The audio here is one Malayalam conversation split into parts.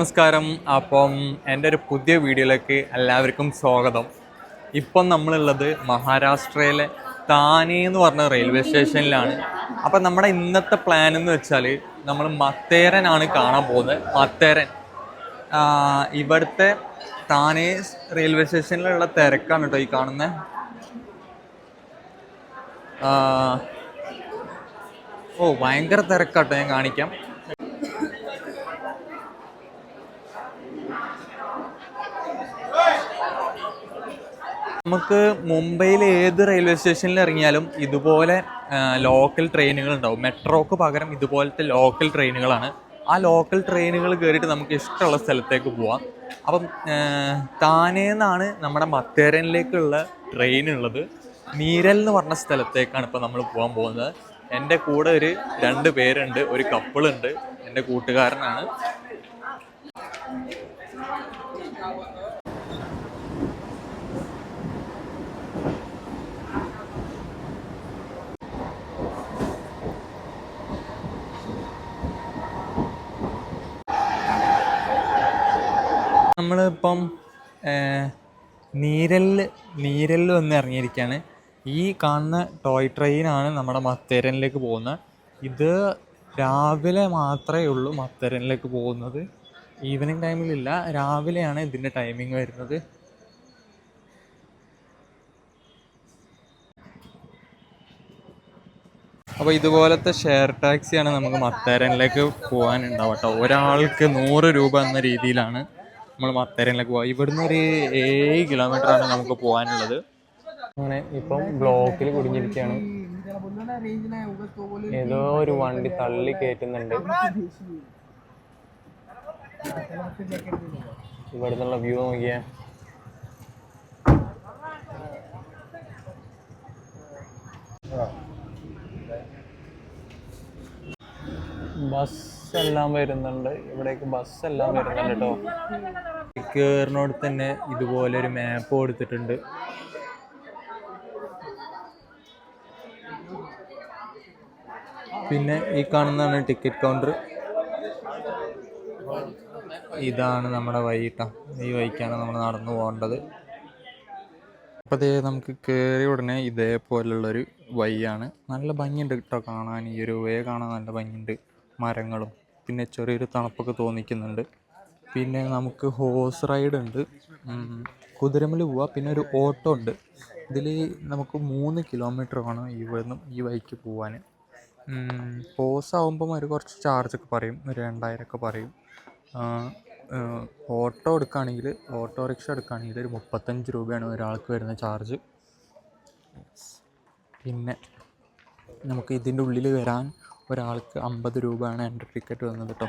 നമസ്കാരം. അപ്പം എന്റെ ഒരു പുതിയ വീഡിയോയിലേക്ക് എല്ലാവർക്കും സ്വാഗതം. ഇപ്പം നമ്മളുള്ളത് മഹാരാഷ്ട്രയിലെ താനെ എന്ന് പറഞ്ഞ റെയിൽവേ സ്റ്റേഷനിലാണ് അപ്പം നമ്മുടെ ഇന്നത്തെ പ്ലാൻ എന്ന് വെച്ചാൽ നമ്മൾ മത്തേരനാണ് കാണാൻ പോകുന്നത്. മത്തേരൻ. ഇവിടുത്തെ താനെ റെയിൽവേ സ്റ്റേഷനിലുള്ള തിരക്കാണ് കേട്ടോ ഈ കാണുന്നത് ഓ ഭയങ്കര തിരക്കാട്ടോ ഞാൻ കാണിക്കാം. നമുക്ക് മുംബൈയിൽ ഏത് റെയിൽവേ സ്റ്റേഷനിൽ ഇറങ്ങിയാലും ഇതുപോലെ ലോക്കൽ ട്രെയിനുകൾ ഉണ്ടാവും. മെട്രോക്ക് പകരം ഇതുപോലത്തെ ലോക്കൽ ട്രെയിനുകളാണ് ആ ലോക്കൽ ട്രെയിനുകൾ കയറിയിട്ട് നമുക്ക് ഇഷ്ടമുള്ള സ്ഥലത്തേക്ക് പോവാം. അപ്പം താനേന്നാണ് നമ്മുടെ മത്തേരനിലേക്കുള്ള ട്രെയിൻ ഉള്ളത്. നീരൽ എന്ന് പറഞ്ഞ സ്ഥലത്തേക്കാണ് ഇപ്പം നമ്മൾ പോകാൻ പോകുന്നത്. എന്റെ കൂടെ ഒരു രണ്ട് പേരുണ്ട് ഒരു കപ്പിളുണ്ട് എന്റെ കൂട്ടുകാരനാണ്. നമ്മളിപ്പം നീരൽ നീരൽ വന്ന് ഇറങ്ങിയിരിക്കുകയാണ് ഈ കാണുന്ന ടോയ് ട്രെയിനാണ് നമ്മുടെ മത്തേരനിലേക്ക് പോകുന്നത്. ഇത് രാവിലെ മാത്രമേ ഉള്ളൂ മത്തേരനിലേക്ക് പോകുന്നത്. ഈവനിങ് ടൈമിലില്ല. രാവിലെയാണ് ഇതിന്റെ ടൈമിംഗ് വരുന്നത്. അപ്പോൾ ഇതുപോലത്തെ ഷെയർ ടാക്സിയാണ് നമുക്ക് മത്തേരനിലേക്ക് പോകാനുണ്ടാവട്ടോ ഒരാൾക്ക് നൂറ് രൂപ എന്ന രീതിയിലാണ് നമ്മൾ മത്തേരയിലേക്ക് പോവാം. ഇവിടുന്ന് ഒരു ഏഴ് കിലോമീറ്റർ ആണ് നമുക്ക് പോകാനുള്ളത് അങ്ങനെ ഇപ്പം ബ്ലോക്കിൽ കുടിഞ്ഞിരിക്കുകയാണ് ഏതോ ഒരു വണ്ടി തള്ളി കയറ്റുന്നുണ്ട് ഇവിടുന്നുള്ള വ്യൂ നോക്കിയേ. ബസ് എല്ലാം വരുന്നുണ്ട്. ഇവിടേക്ക് ബസ് എല്ലാം വരുന്നുണ്ട് കേട്ടോ. കയറിനോട് തന്നെ ഇതുപോലെ ഒരു മാപ്പ് കൊടുത്തിട്ടുണ്ട്. പിന്നെ ഈ കാണുന്നതാണ് ടിക്കറ്റ് കൗണ്ടർ ഇതാണ് നമ്മുടെ വഴി ട്ടോ. ഈ വഴിക്കാണ് നമ്മൾ നടന്നു പോകേണ്ടത്. അപ്പോൾ അതേ നമുക്ക് കയറി ഉടനെ ഇതേപോലുള്ളൊരു വഴിയാണ്. നല്ല ഭംഗിയുണ്ട് കേട്ടോ കാണാൻ. ഈ ഒരു വേ കാണാൻ നല്ല ഭംഗിയുണ്ട്. മരങ്ങളും. പിന്നെ ചെറിയൊരു തണുപ്പൊക്കെ തോന്നിക്കുന്നുണ്ട്. പിന്നെ നമുക്ക് ഹോഴ്സ് റൈഡ് ഉണ്ട്. കുതിരമൽ പോവാം. പിന്നെ ഒരു ഓട്ടോ ഉണ്ട്. ഇതിൽ നമുക്ക് മൂന്ന് കിലോമീറ്റർ വേണം ഇവിടുന്ന് ഈ വഴിക്ക് പോവാൻ. ഹോഴ്സ് ആകുമ്പം ഒരു കുറച്ച് ചാർജൊക്കെ പറയും. ഒരു രണ്ടായിരം ഒക്കെ പറയും. ഓട്ടോ എടുക്കുകയാണെങ്കിൽ ഓട്ടോറിക്ഷ എടുക്കുകയാണെങ്കിൽ ഒരു മുപ്പത്തഞ്ച് രൂപയാണ് ഒരാൾക്ക് വരുന്ന ചാർജ് പിന്നെ നമുക്ക് ഇതിന്റെ ഉള്ളിൽ വരാൻ ഒരാൾക്ക് അമ്പത് രൂപയാണ് എന്റെ ടിക്കറ്റ് വന്നത് കേട്ടോ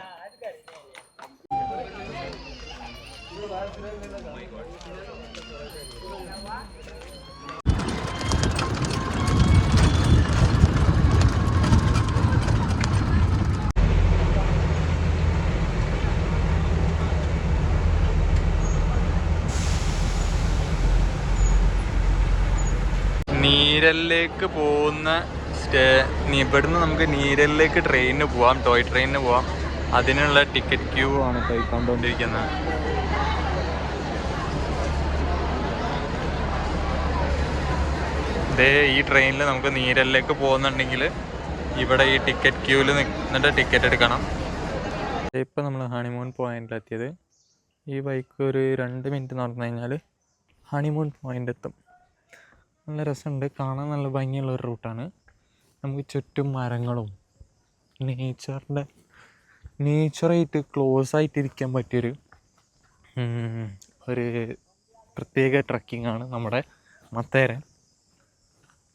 നീരലിലേക്ക് പോകുന്ന സ്റ്റേ ഇവിടുന്ന് നമുക്ക് നീരലിലേക്ക് ട്രെയിനിന് പോവാം ടോയ് ട്രെയിനിന് പോവാം. അതിനുള്ള ടിക്കറ്റ് ക്യൂ ആണ് പോയിക്കൊണ്ടിരിക്കുന്നത് ഇതേ ഈ ട്രെയിനിൽ നമുക്ക് നീരലിലേക്ക് പോകുന്നുണ്ടെങ്കിൽ ഇവിടെ ഈ ടിക്കറ്റ് ക്യൂവിൽ നിന്നിട്ട് ടിക്കറ്റ് എടുക്കണം. ഇപ്പം നമ്മൾ ഹണിമൂൺ പോയിന്റിലെത്തിയത് ഈ ബൈക്ക് ഒരു രണ്ട് മിനിറ്റ് നടന്നു കഴിഞ്ഞാൽ ഹണിമൂൺ പോയിന്റ് എത്തും. നല്ല രസമുണ്ട്. കാണാൻ നല്ല ഭംഗിയുള്ള ഒരു റൂട്ടാണ് നമുക്ക് ചുറ്റും മരങ്ങളും നേച്ചറിന്റെ നേച്ചറായിട്ട് ക്ലോസ് ആയിട്ട് ഇരിക്കാൻ പറ്റിയൊരു ഒരു പ്രത്യേക ട്രക്കിംഗ് ആണ് നമ്മുടെ മത്തേരൻ.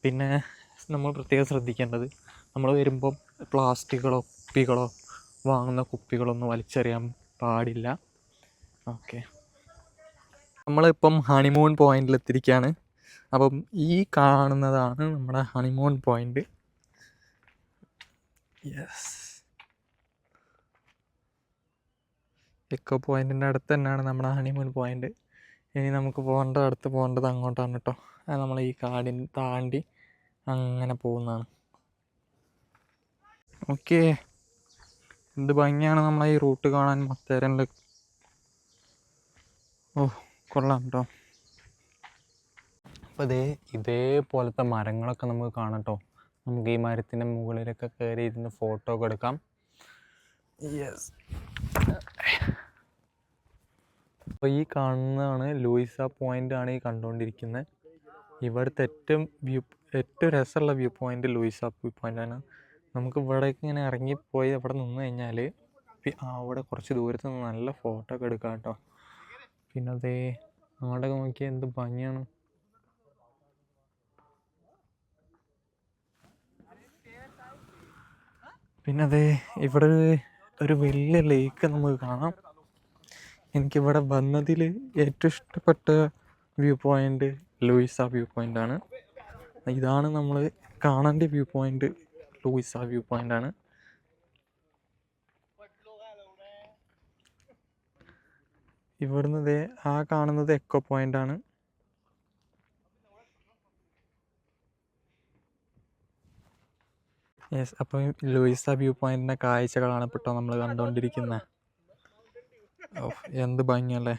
പിന്നെ നമ്മൾ പ്രത്യേകം ശ്രദ്ധിക്കേണ്ടത് നമ്മൾ വരുമ്പം പ്ലാസ്റ്റിക്കുകളോ കുപ്പികളോ വാങ്ങുന്ന കുപ്പികളൊന്നും വലിച്ചെറിയാൻ പാടില്ല. ഓക്കെ. നമ്മളിപ്പം ഹണിമൂൺ പോയിന്റിൽ എത്തിയിരിക്കുകയാണ് അപ്പം ഈ കാണുന്നതാണ് നമ്മുടെ ഹണിമൂൺ പോയിന്റ് യെസ് എക്കോ പോയിന്റിന്റെ അടുത്ത് തന്നെയാണ് നമ്മുടെ ഹണിമൂൺ പോയിന്റ് ഇനി നമുക്ക് പോകേണ്ടത് അടുത്ത് പോകേണ്ടത് അങ്ങോട്ടാണ് കേട്ടോ. നമ്മൾ ഈ കാടിന് താണ്ടി അങ്ങനെ പോകുന്നതാണ്. ഓക്കെ. എന്ത് ഭംഗിയാണ് നമ്മൾ ഈ റൂട്ട് കാണാൻ മത്തേരനിൽ ഓ കൊള്ളാം കേട്ടോ അപ്പോൾ ഇതേ ഇതേപോലത്തെ മരങ്ങളൊക്കെ നമുക്ക് കാണാം കേട്ടോ നമുക്ക് ഈ മരത്തിന്റെ മുകളിലൊക്കെ കയറി ഇരുന്ന് ഫോട്ടോ ഒക്കെ എടുക്കാം. യെസ് അപ്പോൾ ഈ കാണുന്നതാണ് ലൂയിസ പോയിന്റ് ആണ് ഈ കണ്ടുകൊണ്ടിരിക്കുന്നത്. ഇവിടുത്തെ ഏറ്റവും വ്യൂ ഏറ്റവും രസമുള്ള view point Louisa view point ആണ്. നമുക്ക് ഇവിടേക്ക് ഇങ്ങനെ ഇറങ്ങിപ്പോയി അവിടെ നിന്ന് കഴിഞ്ഞാൽ അവിടെ കുറച്ച് ദൂരത്ത് നിന്ന് നല്ല ഫോട്ടോ ഒക്കെ എടുക്കാം കേട്ടോ. പിന്നെ അതേ അങ്ങോട്ടൊക്കെ നോക്കിയാൽ എന്ത് ഭംഗിയാണ്. പിന്നെ അതേ ഇവിടെ ഒരു- വലിയ ലേക്ക് നമുക്ക് കാണാം. എനിക്കിവിടെ വന്നതിൽ ഏറ്റവും ഇഷ്ടപ്പെട്ട വ്യൂ പോയിന്റ് ലൂയിസ വ്യൂ ആണ്. ഇതാണ് നമ്മൾ കാണേണ്ട വ്യൂ പോയിന്റ് ലൂയിസ വ്യൂ ആണ്. ഇവിടുന്ന് ദേ ആ കാണുന്നത് എക്കോ പോയിന്റ് ആണ്. യെസ് അപ്പം ലൂയിസ വ്യൂ പോയിന്റിന്റെ കാഴ്ചകളാണ് ഇപ്പോൾ നമ്മൾ കണ്ടുകൊണ്ടിരിക്കുന്നത് എന്ത് ഭംഗിയല്ലേ?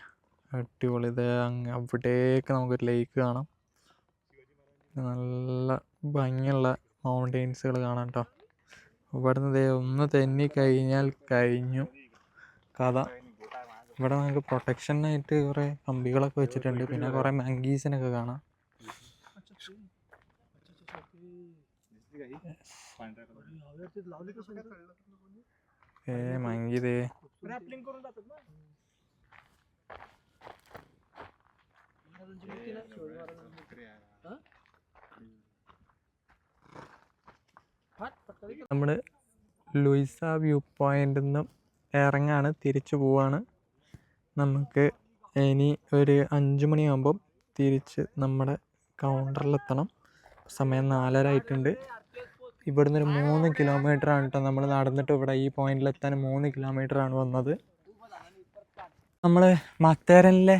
അടിപൊളി. ഇത് അങ്ങ് അവിടേക്ക് നമുക്കൊരു ലേക്ക് കാണാം. നല്ല ഭംഗിയുള്ള മൗണ്ടെയിൻസുകൾ കാണാം കേട്ടോ ഇവിടുന്ന് ദേ ഒന്ന് തെന്നി കഴിഞ്ഞാൽ കഴിഞ്ഞു. കഥ. ഇവിടെ നമുക്ക് പ്രൊട്ടക്ഷനായിട്ട് കുറേ കമ്പികളൊക്കെ വെച്ചിട്ടുണ്ട്. പിന്നെ കുറേ മങ്കീസിനൊക്കെ കാണാം. ഏ മങ്കി ദേ. നമ്മൾ ലൂയിസ വ്യൂ പോയിന്റിൽ നിന്ന് ഇറങ്ങാണ് തിരിച്ചു പോവാണ്. നമുക്ക് ഇനി ഒരു അഞ്ച് മണിയാകുമ്പം തിരിച്ച് നമ്മുടെ കൗണ്ടറിലെത്തണം സമയം നാലര ആയിട്ടുണ്ട്. ഇവിടുന്ന് ഒരു മൂന്ന് കിലോമീറ്റർ ആണ് കേട്ടോ നമ്മൾ നടന്നിട്ട് ഇവിടെ ഈ പോയിന്റിലെത്താൻ മൂന്ന് കിലോമീറ്റർ ആണ് വന്നത്. നമ്മൾ മത്തേരനിലെ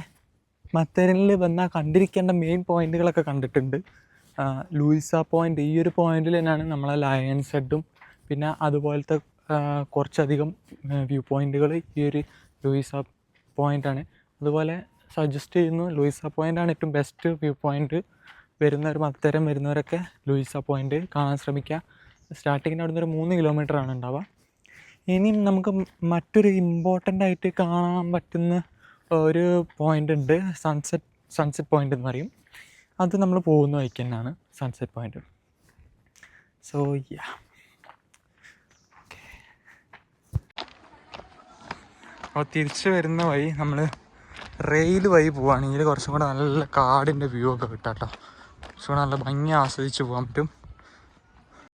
മത്തേരനിൽ വന്നാൽ കണ്ടിരിക്കേണ്ട മെയിൻ പോയിന്റുകളൊക്കെ കണ്ടിട്ടുണ്ട്. ലൂയിസ പോയിന്റ് ഈ ഒരു പോയിന്റിൽ തന്നെയാണ് നമ്മളെ ലയൺ ഹെഡും പിന്നെ അതുപോലത്തെ കുറച്ചധികം വ്യൂ പോയിന്റുകൾ ഈ ഒരു ലൂയിസ പോയിന്റാണ് അതുപോലെ സജസ്റ്റ് ചെയ്യുന്നു ലൂയിസ പോയിന്റാണ് ഏറ്റവും ബെസ്റ്റ് വ്യൂ പോയിന്റ് വരുന്ന ഒരു മത്തരം വരുന്നവരൊക്കെ ലൂയിസ പോയിന്റ് കാണാൻ ശ്രമിക്കുക. സ്റ്റാർട്ടിങ്ങിന് അവിടുന്ന് ഒരു മൂന്ന് കിലോമീറ്റർ ആണ് ഉണ്ടാവുക. ഇനിയും നമുക്ക് മറ്റൊരു ഇമ്പോർട്ടന്റ് ആയിട്ട് കാണാൻ പറ്റുന്ന ഒരു പോയിന്റ് ഉണ്ട്. സൺസെറ്റ് സൺസെറ്റ് പോയിന്റ് എന്ന് പറയും. അത് നമ്മൾ പോകുന്ന വഴിക്ക് തന്നെയാണ് സൺസെറ്റ് പോയിന്റ് സോ യാ അപ്പോൾ തിരിച്ച് വരുന്ന വഴി നമ്മൾ റെയിൽ വഴി പോവുകയാണെങ്കിൽ കുറച്ചും കൂടെ നല്ല കാടിന്റെ വ്യൂ ഒക്കെ കിട്ടാം കേട്ടോ കുറച്ചും കൂടെ നല്ല ഭംഗി ആസ്വദിച്ച് പോകാൻ പറ്റും.